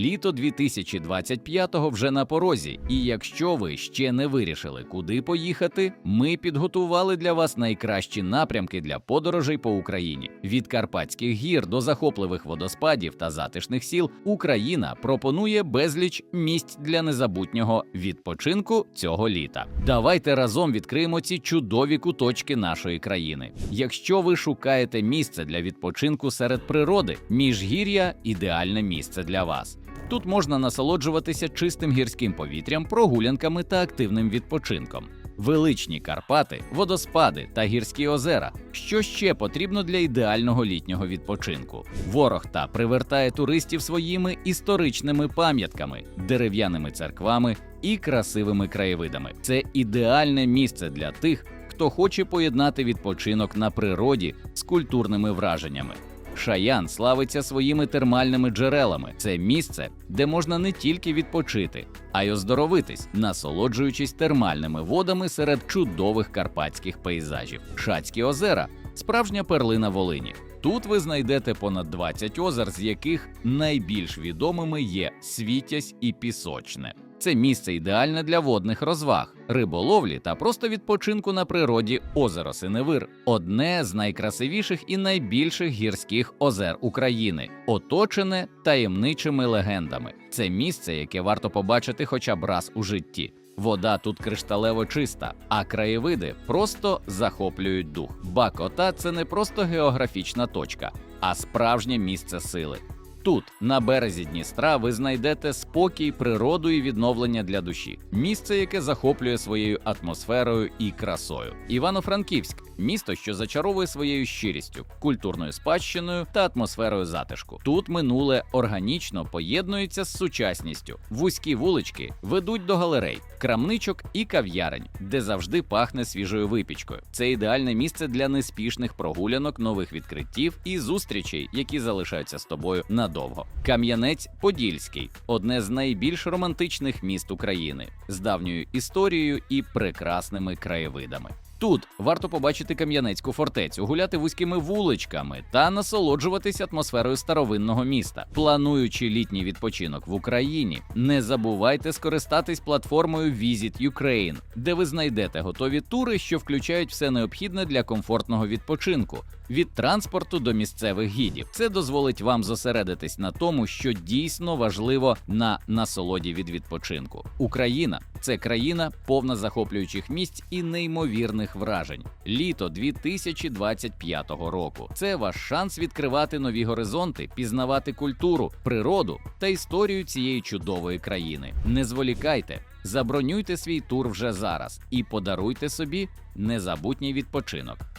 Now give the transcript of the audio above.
Літо 2025-го вже на порозі, і якщо ви ще не вирішили, куди поїхати, ми підготували для вас найкращі напрямки для подорожей по Україні. Від Карпатських гір до захопливих водоспадів та затишних сіл Україна пропонує безліч місць для незабутнього відпочинку цього літа. Давайте разом відкриємо ці чудові куточки нашої країни. Якщо ви шукаєте місце для відпочинку серед природи, міжгір'я ідеальне місце для вас. Тут можна насолоджуватися чистим гірським повітрям, прогулянками та активним відпочинком. Величні Карпати, водоспади та гірські озера. Що ще потрібно для ідеального літнього відпочинку? Ворохта привертає туристів своїми історичними пам'ятками, дерев'яними церквами і красивими краєвидами. Це ідеальне місце для тих, хто хоче поєднати відпочинок на природі з культурними враженнями. Шаян славиться своїми термальними джерелами. Це місце, де можна не тільки відпочити, а й оздоровитись, насолоджуючись термальними водами серед чудових карпатських пейзажів. Шацькі озера справжня перлина Волині. Тут ви знайдете понад 20 озер, з яких найбільш відомими є Світязь і Пісочне. Це місце ідеальне для водних розваг, риболовлі та просто відпочинку на природі озеро Синевир одне з найкрасивіших і найбільших гірських озер України, оточене таємничими легендами. Це місце, яке варто побачити хоча б раз у житті. Вода тут кришталево чиста, а краєвиди просто захоплюють дух. Бакота це не просто географічна точка, а справжнє місце сили. Тут, на березі Дністра, ви знайдете спокій, природу і відновлення для душі. Місце, яке захоплює своєю атмосферою і красою. Івано-Франківськ місто, що зачаровує своєю щирістю, культурною спадщиною та атмосферою затишку. Тут минуле органічно поєднується з сучасністю. Вузькі вулички ведуть до галерей, крамничок і кав'ярень, де завжди пахне свіжою випічкою. Це ідеальне місце для неспішних прогулянок, нових відкриттів і зустрічей, які залишаються з тобою надовго. Кам'янець Подільський одне з найбільш романтичних міст України з давньою історією і прекрасними краєвидами. Тут варто побачити Кам'янецьку фортецю, гуляти вузькими вуличками та насолоджуватись атмосферою старовинного міста. Плануючи літній відпочинок в Україні, не забувайте скористатись платформою Visit Ukraine, де ви знайдете готові тури, що включають все необхідне для комфортного відпочинку. Від транспорту до місцевих гідів це дозволить вам зосередитись на тому, що дійсно важливо на насолоді від відпочинку. Україна це країна повна захоплюючих місць і неймовірних вражень. Літо 2025 року. Це ваш шанс відкривати нові горизонти, пізнавати культуру, природу та історію цієї чудової країни. Не зволікайте, забронюйте свій тур вже зараз і подаруйте собі незабутній відпочинок.